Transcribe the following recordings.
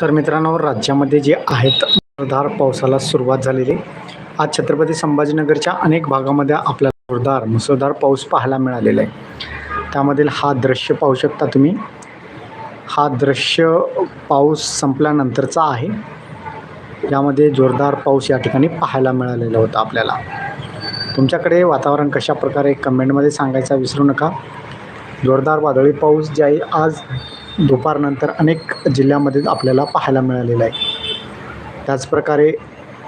तर मित्रांनो राज्यामध्ये जे आहेत जोरदार पावसाला सुरुवात झालेली. आज छत्रपती संभाजीनगरच्या अनेक भागामध्ये आपल्याला जोरदार मुसळधार पाऊस पाहायला मिळालेला आहे. त्यामधील हा दृश्य पाहू शकता तुम्ही. हा दृश्य पाऊस संपल्यानंतरचा आहे. यामध्ये जोरदार पाऊस या ठिकाणी पाहायला मिळालेला होता आपल्याला. तुमच्याकडे वातावरण कशा प्रकारे कमेंटमध्ये सांगायचा विसरू नका. जोरदार वादळी पाऊस जे आहे आज दुपारनंतर अनेक जिल्ह्यामध्ये आपल्याला पाहायला मिळालेला आहे. त्याचप्रकारे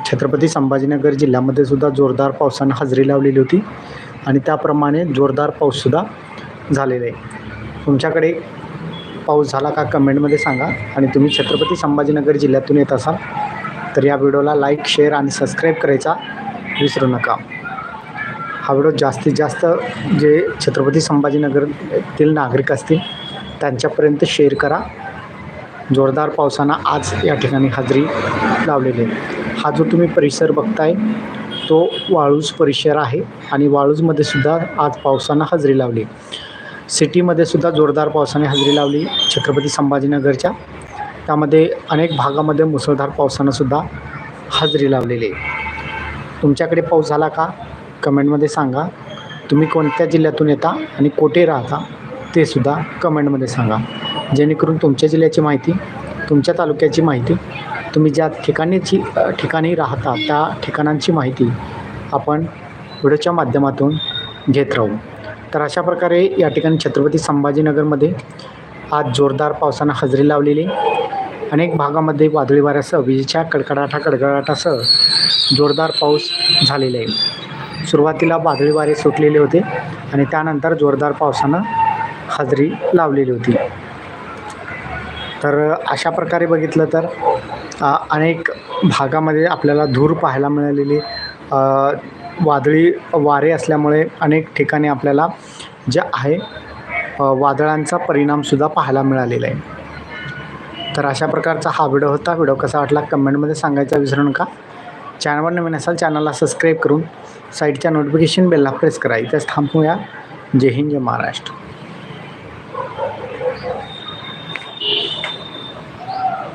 छत्रपती संभाजीनगर जिल्ह्यामध्ये सुद्धा जोरदार पावसानं हजेरी लावलेली होती आणि त्याप्रमाणे जोरदार पाऊससुद्धा झालेला आहे. तुमच्याकडे पाऊस झाला का कमेंटमध्ये सांगा आणि तुम्ही छत्रपती संभाजीनगर जिल्ह्यातून येत असाल तर या व्हिडिओला लाईक शेअर आणि सबस्क्राईब करायचा विसरू नका. हा जास्तीत जास्त जे छत्रपती संभाजीनगरतील नागरिक असतील त्यांच्यापर्यंत शेअर करा. जोरदार पावसानं आज या ठिकाणी हजेरी लावलेली आहे. हा जो तुम्ही परिसर बघताय तो वाळूज परिसर आहे आणि वाळूजमध्ये सुद्धा आज पावसानं हजेरी लावली. सिटीमध्ये सुद्धा जोरदार पावसाने हजेरी लावली छत्रपती संभाजीनगरच्या. त्यामध्ये अनेक भागामध्ये मुसळधार पावसानं सुद्धा हजेरी लावलेली आहे. तुमच्याकडे पाऊस झाला का? कमेंटमध्ये सांगा. तुम्ही कोणत्या जिल्ह्यातून येता आणि कुठे राहता ते सुद्धा कमेंटमध्ये सांगा. जेणेकरून तुमच्या जिल्ह्याची माहिती तुमच्या तालुक्याची माहिती तुम्ही ज्या ठिकाणीची ठिकाणी राहता त्या ठिकाणांची माहिती आपण व्हिडिओच्या माध्यमातून घेत राहू. तर अशा प्रकारे या ठिकाणी छत्रपती संभाजीनगरमध्ये आज जोरदार पावसानं हजेरी लावलेली. अनेक भागामध्ये वादळी वाऱ्यासह विजेच्या कडकडाटा कडकडाटासह जोरदार पाऊस झालेला आहे. सुरुवातीला वादळी वारे सुटलेले होते आणि त्यानंतर जोरदार पावसानं हजेरी लावलेली होती. तर अशा प्रकारे बघितलं तर अनेक भागामध्ये आपल्याला धूर पाहायला मिळालेली वादळी वारे असल्यामुळे अनेक ठिकाणी आपल्याला जे आहे वादळांचा परिणामसुद्धा पाहायला मिळालेला आहे. तर अशा प्रकारचा हा व्हिडिओ होता. व्हिडिओ कसा वाटला कमेंटमध्ये सांगायचा विसरू नका. चॅनलवर नवीन असाल चॅनलला सबस्क्राईब करून साईडच्या नोटिफिकेशन बेलला प्रेस करा. इथेच थांबूया. जय हिंद जय महाराष्ट्र.